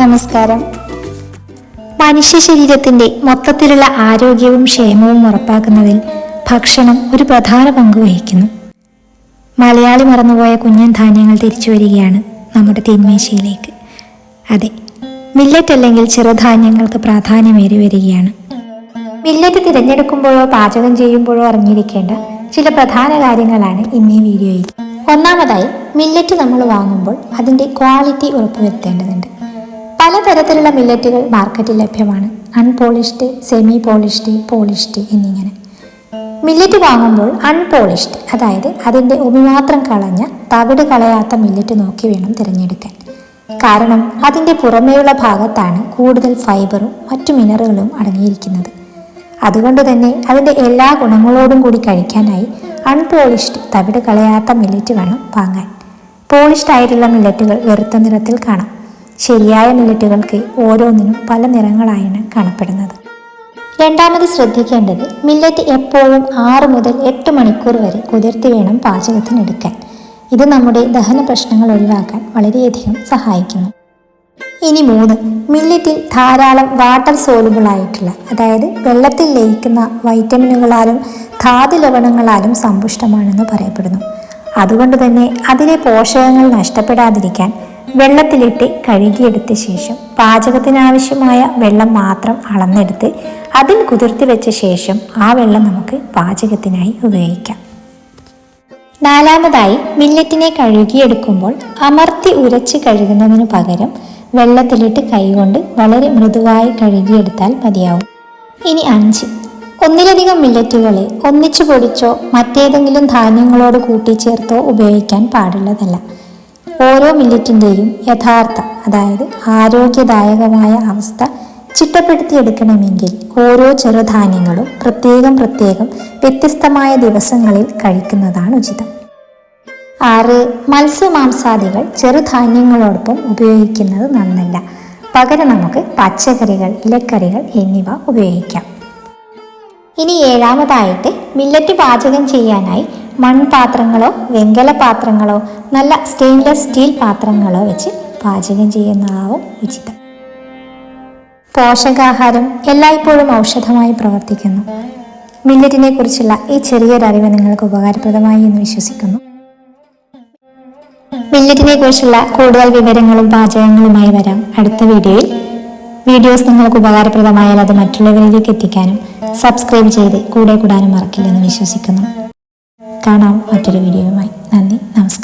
നമസ്കാരം. മനുഷ്യ ശരീരത്തിന്റെ മൊത്തത്തിലുള്ള ആരോഗ്യവും ക്ഷേമവും ഉറപ്പാക്കുന്നതിൽ ഭക്ഷണം ഒരു പ്രധാന പങ്ക് വഹിക്കുന്നു. മലയാളി മറന്നുപോയ കുഞ്ഞൻ ധാന്യങ്ങൾ തിരിച്ചു വരികയാണ് നമ്മുടെ തീന്മേശയിലേക്ക്. അതെ മില്ലറ്റ് അല്ലെങ്കിൽ ചെറുധാന്യങ്ങൾക്ക് പ്രാധാന്യമേറി വരികയാണ്. മില്ലറ്റ് തിരഞ്ഞെടുക്കുമ്പോഴോ പാചകം ചെയ്യുമ്പോഴോ അറിഞ്ഞിരിക്കേണ്ട ചില പ്രധാന കാര്യങ്ങളാണ് ഇന്നീ വീഡിയോയിൽ. ഒന്നാമതായി മില്ലറ്റ് നമ്മൾ വാങ്ങുമ്പോൾ അതിന്റെ ക്വാളിറ്റി ഉറപ്പുവരുത്തേണ്ടതുണ്ട്. പലതരത്തിലുള്ള മില്ലറ്റുകൾ മാർക്കറ്റിൽ ലഭ്യമാണ്. അൺപോളിഷ്ഡ് സെമി പോളിഷ്ഡ് പോളിഷ്ഡ് എന്നിങ്ങനെ. മില്ലറ്റ് വാങ്ങുമ്പോൾ അൺപോളിഷ്ഡ് അതായത് അതിന്റെ ഉമിമാത്രം കളഞ്ഞ തവിട് കളയാത്ത മില്ലറ്റ് നോക്കി വേണം തിരഞ്ഞെടുക്കാൻ. കാരണം അതിന്റെ പുറമേയുള്ള ഭാഗത്താണ് കൂടുതൽ ഫൈബറും മറ്റു മിനറുകളും അടങ്ങിയിരിക്കുന്നത്. അതുകൊണ്ട് തന്നെ അതിന്റെ എല്ലാ ഗുണങ്ങളോടും കൂടി കഴിക്കാനായി അൺപോളിഷ്ഡ് തവിട് കളയാത്ത മില്ലറ്റ് വേണം വാങ്ങാൻ. പോളിഷ്ഡ് ആയിട്ടുള്ള മില്ലറ്റുകൾ വെറുത്ത നിറത്തിൽ കാണാം. ശരിയായ മില്ലറ്റുകൾക്ക് ഓരോന്നിനും പല നിറങ്ങളായാണ് കാണപ്പെടുന്നത്. രണ്ടാമത് ശ്രദ്ധിക്കേണ്ടത് മില്ലറ്റ് എപ്പോഴും ആറ് മുതൽ എട്ട് മണിക്കൂർ വരെ കുതിർത്തി വേണം പാചകത്തിനെടുക്കാൻ ഇത് നമ്മുടെ ദഹന പ്രശ്നങ്ങൾ ഒഴിവാക്കാൻ വളരെയധികം സഹായിക്കുന്നു. ഇനി മൂന്ന് മില്ലറ്റിൽ ധാരാളം വാട്ടർ സോലുബിൾ ആയിട്ടുള്ള അതായത് വെള്ളത്തിൽ ലയിക്കുന്ന വൈറ്റമിനുകളാലും ധാതു ലവണങ്ങളാലും സമ്പുഷ്ടമാണെന്ന് പറയപ്പെടുന്നു. അതുകൊണ്ട് തന്നെ അതിലെ പോഷകങ്ങൾ നഷ്ടപ്പെടാതിരിക്കാൻ വെള്ളത്തിലിട്ട് കഴുകിയെടുത്ത ശേഷം പാചകത്തിനാവശ്യമായ വെള്ളം മാത്രം അളന്നെടുത്ത് അതിൽ കുതിർത്തി വെച്ച ശേഷം ആ വെള്ളം നമുക്ക് പാചകത്തിനായി ഉപയോഗിക്കാം. നാലാമതായി മില്ലറ്റിനെ കഴുകിയെടുക്കുമ്പോൾ അമർത്തി ഉരച്ച് കഴുകുന്നതിന് പകരം വെള്ളത്തിലിട്ട് കൈകൊണ്ട് വളരെ മൃദുവായി കഴുകിയെടുത്താൽ മതിയാവും. ഇനി അഞ്ച്. ഒന്നിലധികം മില്ലറ്റുകളെ ഒന്നിച്ചു പൊടിച്ചോ മറ്റേതെങ്കിലും ധാന്യങ്ങളോട് കൂട്ടിച്ചേർത്തോ ഉപയോഗിക്കാൻ പാടുള്ളതല്ല. ഓരോ മില്ലറ്റിന്റെയും യഥാർത്ഥ അതായത് ആരോഗ്യദായകമായ അവസ്ഥ ചിട്ടപ്പെടുത്തിയെടുക്കണമെങ്കിൽ ഓരോ ചെറുധാന്യങ്ങളും പ്രത്യേകം പ്രത്യേകം വ്യത്യസ്തമായ ദിവസങ്ങളിൽ കഴിക്കുന്നതാണ് ഉചിതം. ആറ് മത്സ്യമാംസാദികൾ ചെറുധാന്യങ്ങളോടൊപ്പം ഉപയോഗിക്കുന്നത് നന്നല്ല. പകരം നമുക്ക് പച്ചക്കറികൾ ഇലക്കറികൾ എന്നിവ ഉപയോഗിക്കാം. ഇനി ഏഴാമതായിട്ട് മില്ലറ്റ് പാചകം ചെയ്യാനായി മൺപാത്രങ്ങളോ വെങ്കല പാത്രങ്ങളോ നല്ല സ്റ്റെയിൻലെസ് സ്റ്റീൽ പാത്രങ്ങളോ വെച്ച് പാചകം ചെയ്യുന്നതാവും ഉചിതം പോഷകാഹാരം എല്ലായ്പ്പോഴും ഔഷധമായി പ്രവർത്തിക്കുന്നു. മില്ലറ്റിനെ കുറിച്ചുള്ള ഈ ചെറിയൊരു അറിവ് നിങ്ങൾക്ക് ഉപകാരപ്രദമായി എന്ന് വിശ്വസിക്കുന്നു. മില്ലറ്റിനെ കുറിച്ചുള്ള കൂടുതൽ വിവരങ്ങളും പാചകങ്ങളുമായി വരാം അടുത്ത വീഡിയോയിൽ. വീഡിയോസ് നിങ്ങൾക്ക് ഉപകാരപ്രദമായാൽ അത് മറ്റുള്ളവരിലേക്ക് എത്തിക്കാനും സബ്സ്ക്രൈബ് ചെയ്ത് കൂടെ കൂടാനും മറക്കില്ലെന്ന് വിശ്വസിക്കുന്നു. കാണാം മറ്റൊരു വീഡിയോയുമായി. നന്ദി നമസ്കാരം.